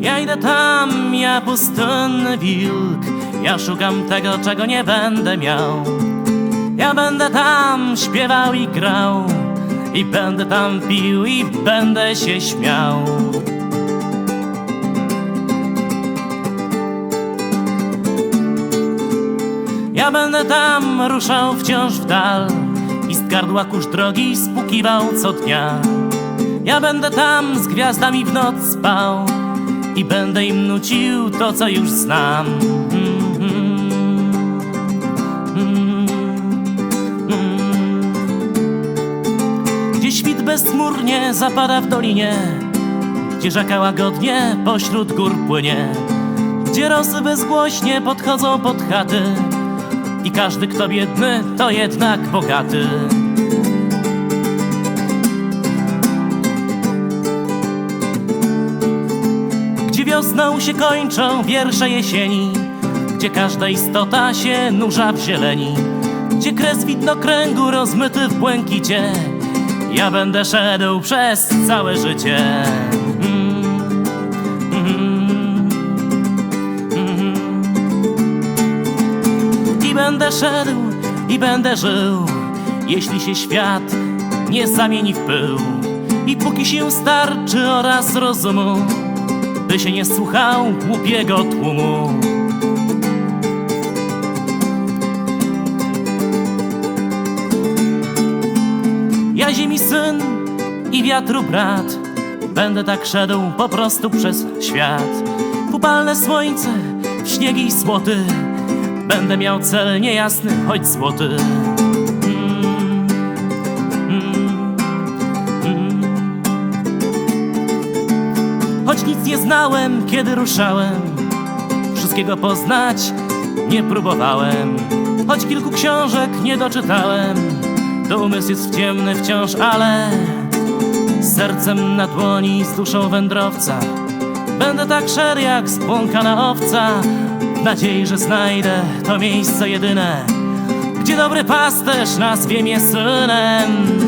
Ja idę tam, ja pustynny wilk. Ja szukam tego, czego nie będę miał. Ja będę tam śpiewał i grał. I będę tam pił i będę się śmiał. Ja będę tam ruszał wciąż w dal. I z gardła kurz drogi spukiwał co dnia. Ja będę tam z gwiazdami w noc spał I będę im nucił to, co już znam. Gdzie świt bezchmurnie zapada w dolinie Gdzie rzeka łagodnie pośród gór płynie Gdzie rosy bezgłośnie podchodzą pod chaty i każdy, kto biedny, to jednak bogaty. Wiosną się kończą wiersze jesieni, gdzie każda istota się nurza w zieleni, gdzie kres widnokręgu rozmyty w błękicie, ja będę szedł przez całe życie. I będę szedł, i będę żył, jeśli się świat nie zamieni w pył. I póki się starczy oraz rozumu, by się nie słuchał głupiego tłumu. Ja ziemi syn i wiatru brat, będę tak szedł po prostu przez świat. Upalne słońce, śniegi i słoty, Będę miał cel niejasny, choć złoty. Choć nic nie znałem, kiedy ruszałem, wszystkiego poznać nie próbowałem. Choć kilku książek nie doczytałem, to umysł jest ciemny wciąż, ale sercem na dłoni, z duszą wędrowca. Będę tak szer jak spłąkana owca W nadziei, że znajdę to miejsce jedyne Gdzie dobry pasterz nazwie mnie synem